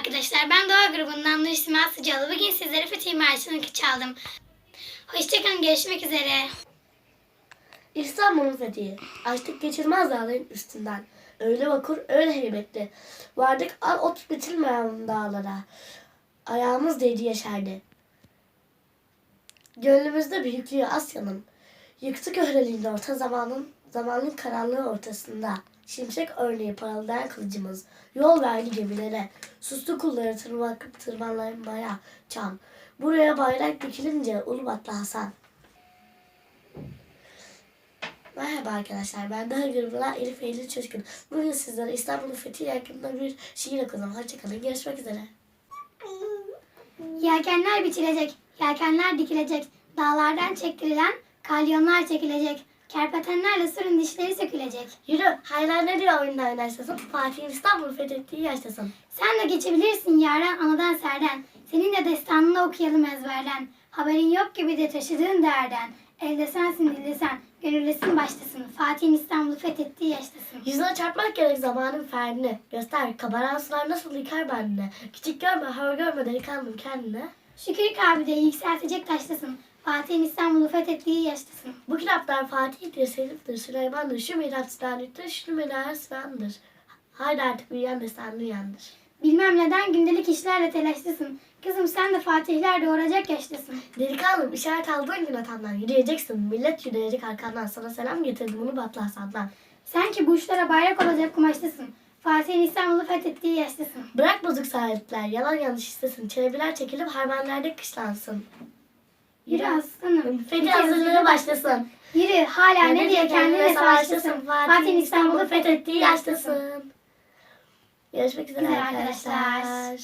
arkadaşlar. Ben Doğa grubundan Nur İsmail Sıcalı. Bugün sizlere Fatih Marşı'nı çaldım. Hoşçakalın. Görüşmek üzere. İstanbul'un fethi. Açtık geçilmez dağların üstünden. Öyle vakur, öyle heybetli. Vardık al ot bitilmeyen dağlara. Ayağımız değdi yeşerdi. Gönlümüzde büyüklüğü Asya'nın. Yıktı köhreliğin orta zamanın, zamanın karanlığı ortasında. Şimşek örneği parıldayan kılıcımız. Yol verdi gemilere. Sustu kulları tırmak, tırmanmaya çam. Buraya bayrak dikilince Ulubatlı Hasan. Merhaba arkadaşlar, ben daha grubuna Elif Eylül Çoşkun. Bugün sizlere İstanbul'un fethi hakkında bir şiir okudum. Hoşçakalın, görüşmek üzere. Yelkenler biçilecek, yelkenler dikilecek. Dağlardan çektirilen kalyonlar çekilecek. Kerpetenlerle sürün dişleri sökülecek. Yürü, hayran diyor oyunda oynarsasın? Fatih'in İstanbul'u fethettiği yaştasın. Sen de geçebilirsin yaren anadan serden. Senin de destanını okuyalım ezberden. Haberin yok gibi de taşıdığın derden. Elde sensin dilde sen. Gönüldesin baştasın. Fatih'in İstanbul'u fethettiği yaştasın. Yüzüne çarpmak gerek zamanın ferdini. Göster, kabaran sular nasıl yıkar bendine. Küçük görme, hor görme delikanlım kendine. Şükür kalbi yükseltecek taştasın. Fatih'in İstanbul'u fethettiği yaştasın. Bu kitaplar Fatih'tir, Selim'dir, Süleyman'dır, şu Sinan'dır, şu mirat Sinan'dır. Haydi artık büyüyen de sen duyandır. Bilmem neden gündelik işlerle telaşlısın. Kızım sen de fatihler doğuracak yaştasın. Delikanlım işaret aldığın gün atandan yürüyeceksin. Millet yürüyecek arkandan. Sana selam getirdim bunu Batlı Hasan'dan. Sen ki bu uçlara bayrak olacak kumaştasın. Fatih'in İstanbul'u fethettiği yaştasın. Bırak bozuk sahipler, yalan yanlış istesin. Çevreler çekilip harmanlarda kışlansın. Yürü aslanım. Fethi hazırlığı başlasın. Yürü hala ne diye kendine savaştasın. Fatih'in İstanbul'u fethettiği yaştasın. Görüşmek üzere arkadaşlar.